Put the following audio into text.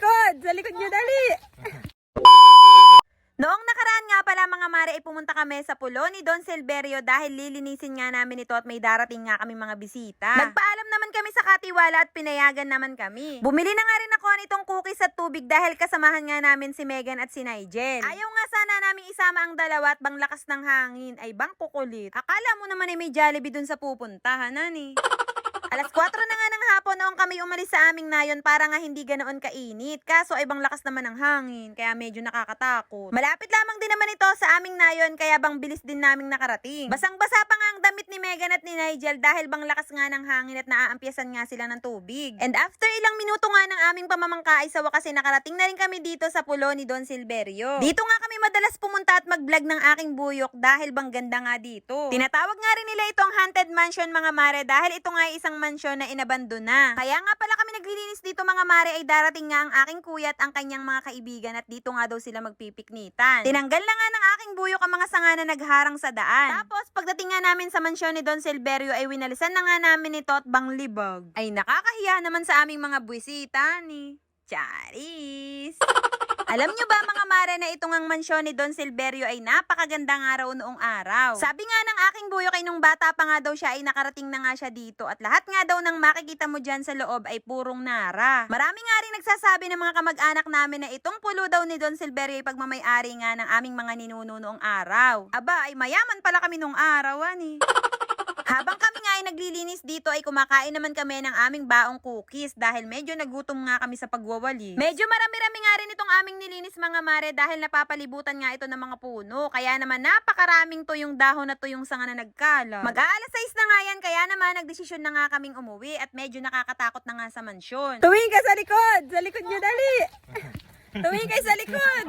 likod! Sa likod nyo, dali! Noong nakaraan nga pala mga mare ay pumunta kami sa pulo ni Don Silverio dahil lilinisin nga namin ito at may darating nga kami mga bisita. Nagpaalam naman kami sa katiwala at pinayagan naman kami. Bumili na nga rin ako nitong cookies at tubig dahil kasamahan nga namin si Megan at si Nigel. Ayaw nga sana namin isama ang dalawa at bang lakas ng hangin ay bang kukulit. Akala mo naman ay may Jollibee dun sa pupuntahan, nani. Alas 4 na nga ng hapon noong kami umalis sa aming nayon para nga hindi ganoon kainit. Kaso ay bang lakas naman ng hangin, kaya medyo nakakatakot. Malapit lamang din naman ito sa aming nayon, kaya bang bilis din naming nakarating. Basang-basa pa nga ang damit ni Megan at ni Nigel dahil bang lakas nga ng hangin at naaampyasan nga sila ng tubig. And after ilang minuto nga ng aming pamamangka ay sa wakas nakarating na rin kami dito sa pulo ni Don Silverio. Dito nga kami madalas pumunta at mag-vlog ng aking buyok dahil bang ganda nga dito. Tinatawag nga rin nila itong haunted mansion mga mare dahil ito nga ay isang mansyon na inabandon na. Kaya nga pala kami naglilinis dito mga mare ay darating nga ang aking kuya at ang kanyang mga kaibigan at dito nga daw sila magpipiknitan. Tinanggal na nga ng aking buyok ang mga sanga na nagharang sa daan. Tapos pagdating nga namin sa mansyon ni Don Silverio ay winalisan na nga namin ito at bang libag. Ay nakakahiya naman sa aming mga buwisita ni Charis. Alam nyo ba mga mare na itong ang mansyon ni Don Silverio ay napakaganda nga raw noong araw. Sabi nga ng aking buyo kay nung bata pa nga daw siya ay nakarating na nga siya dito at lahat nga daw nang makikita mo dyan sa loob ay purong nara. Marami nga rin nagsasabi ng mga kamag-anak namin na itong pulo daw ni Don Silverio ay pagmamayari nga ng aming mga ninuno noong araw. Aba ay mayaman pala kami noong araw ani. Habang kami nga ay naglilinis dito ay kumakain naman kami ng aming baong cookies dahil medyo nagutom nga kami sa pagwawali. Medyo marami-rami nga rin itong aming nilinis mga mare dahil napapalibutan nga ito ng mga puno. Kaya naman napakaraming tuyong dahon na tuyong sanga na nagkala. Mag-aalas 6 na nga yan kaya naman nagdesisyon na nga kaming umuwi at medyo nakakatakot na nga sa mansyon. Tumingin ka sa likod! Sa likod nyo dali! Tumingin kayo sa likod!